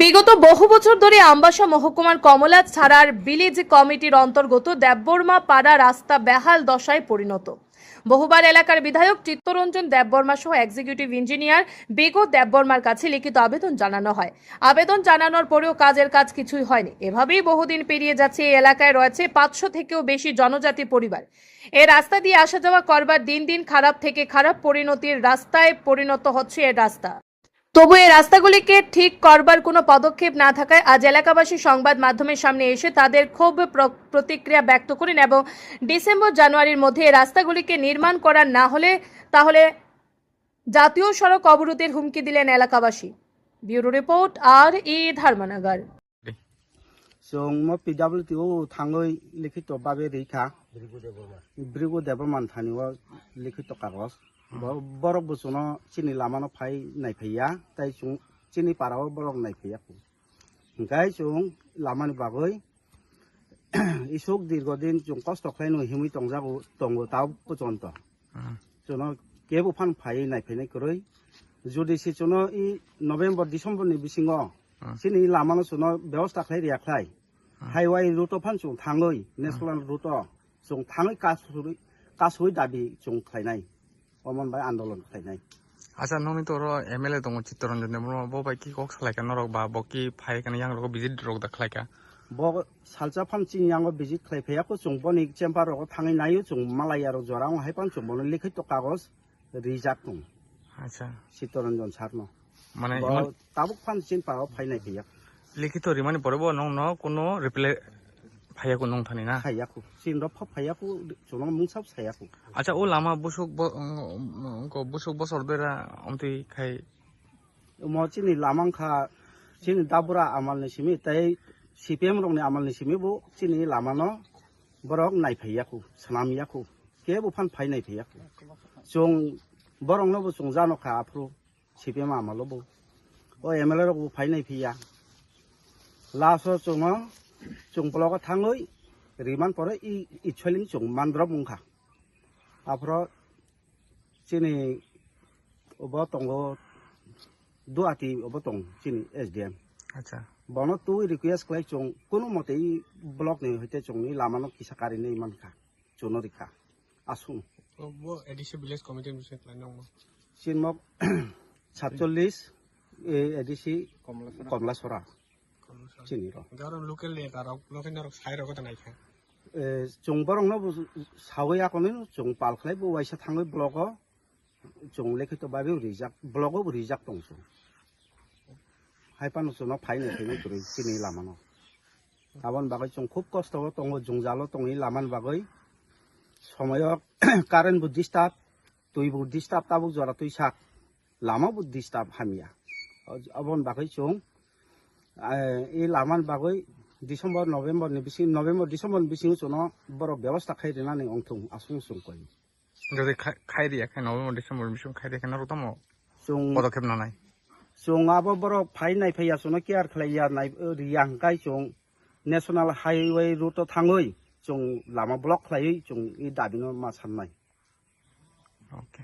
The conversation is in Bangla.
বিগত বহু বছর ধরে আমবাসা মহকুমার কমলা ছাড়ার ভিলেজ কমিটির অন্তর্গত দেববর্মা পাড়া রাস্তা বেহাল দশায় পরিণত। বহুবার এলাকার বিধায়ক চিত্তরঞ্জন দেববর্মা সহ এক্সিকিউটিভ ইঞ্জিনিয়ার বেগো দেববর্মার কাছে লিখিত আবেদন জানানো হয়। আবেদন জানানোর পরেও কাজের কাজ কিছুই হয়নি। এভাবেই বহুদিন পেরিয়ে যাচ্ছে এই এলাকায় রয়েছে পাঁচশো থেকেও বেশি জনজাতি পরিবার। এ রাস্তা দিয়ে আসা যাওয়া করবার দিন দিন খারাপ থেকে খারাপ পরিণতির রাস্তায় পরিণত হচ্ছে এ রাস্তা। তবু এই রাস্তাগুলিকে ঠিক করবার কোনো পদক্ষেপ না থাকায় আজ এলাকাবাসী সংবাদ মাধ্যমের সামনে এসে তাদের ক্ষোভ প্র- প্রতিক্রিয়া ব্যক্ত করেন এবং ডিসেম্বর জানুয়ারির মধ্যে এই রাস্তাগুলিকে নির্মাণ করা না হলে তাহলে জাতীয় সড়ক অবরোধের হুমকি দিলেন এলাকাবাসী ব্যুরো রিপোর্ট আর ই ধর্মনগর जों म पिडब्लिउटिओ थाङै लिखित borok bo chuno chini lama no phai nai phaiya tai chung chini parao borok nai phaiya ku hingkai chung lama ni bagoi isuk dirgodin chung kosto khlaino himui tongjago tongo tao pojonto chuno kebo phan phai nai phainai koroi যদি সে চুনো ই নভেম্বর ডিসেম্বরনি বিসিং সিনি লামা চুনো ব্যবস্থা খাই রেখাই হাইওয়াই রুটো ফান চুং থাঙই নেশনাল রুটো চুং থাঙই কাসুই কাসুই দাবি চুং খাইনাই অমন ভাই আন্দোলন করে নাই। আচ্ছা ননি তোর এমএলএ তো চিত্তরঞ্জন বাই কি কক খালাইকা নরক বা আচ্ছা। মানে ব কি ফাই কেন ইয়াং রক ভিজিট রক দা খালাইকা ব সালচা ফাম চিং ইয়াং ভিজিট খালাইফায়া কো চং বনি চেম্বার রক থাঙি নাইও চং মালাই আর জরাং হাই পান চং বন লিখি তো কাগজ রিজার্ভ তুং আচ্ছা। চিত্তরঞ্জন সারন মানে তাবুক ফান চিন পাও ফাইনাই কিয়া লিখিত রিমানি পড়ব নং ন কোনো রিপ্লাই ভাইয়াকু নং থানি না ভাইয়াকু সিন রপ ভাইয়াকু জলং মুং সব ভাইয়াকু আচ্ছা ও লামা বসুক বসুক বছর ধরে অমতি খাই মচিনি লামাং খা চিনি দাবরা আমাল নিসিমি তাই সিপিএম রংনি আমাল নিসিমি বো চিনি লামানো বরক নাইফাইয়াকু সানামিয়াকু কে বুফান ফাই নাইফাইয়াকু জং বরংনো বো জং জানো খা আফ্রু সিপিএম আমালো বো ও এমএলএ রকবো ফাই নাইফাইয়া লাস্ট জং chung blog thang oi riman pore i i chhelin chung mandra mungkha apro chini obo tongo duati obo tong chini sdm আচ্ছা বন তু রিকুয়েস্ট কলাই চং কোনো মতে এই ব্লক নেই হইতে চং এই লামানো কিসা কারি নেই মান খা চনো রিকা আসুন চিনমক সাতচল্লিশ এডিসি কমলাসরা চিনি ৰ গাঁৱৰ লোকেল কাৰক লখিন্দৰ চাইৰ কথা নাই খা জংবৰংনো চাৱৈ আকনি জং পালখলাই বৱাইছা থাङै ব্লগ জংলে খেতো বাবে ৰিজাক ব্লগ ৰিজাক দংছো হাইপানো জনক ফাই নেথাইনো ধৰি চিনি লামানো কাবন বাগৈ জং লামা বুদ্ধিষ্টাপ হামিয়া অবন বাগৈ জং ই लामान बागै डिसेम्बर नभेम्बर नि बिसिङ नभेम्बर डिसेम्बर बिसिङ चुन बर व्यवस्था खाइरिना नै अङ्थुङ आसुङ सुङ कइ যদি খাইরিয়াখে নভেম্বর ডিসেম্বর বিসম খাইরিয়াখে না রতম চুং পদক্ষেপ না নাই চুঙাবো बर फाइ नाय फाइया सुनो केयार खालाया नाय रियां गाय चुं नेशनल हाइवे रुट थाङै चुं लामा ब्लक खालायै चुं इ दाबिनो मा साननाय ओके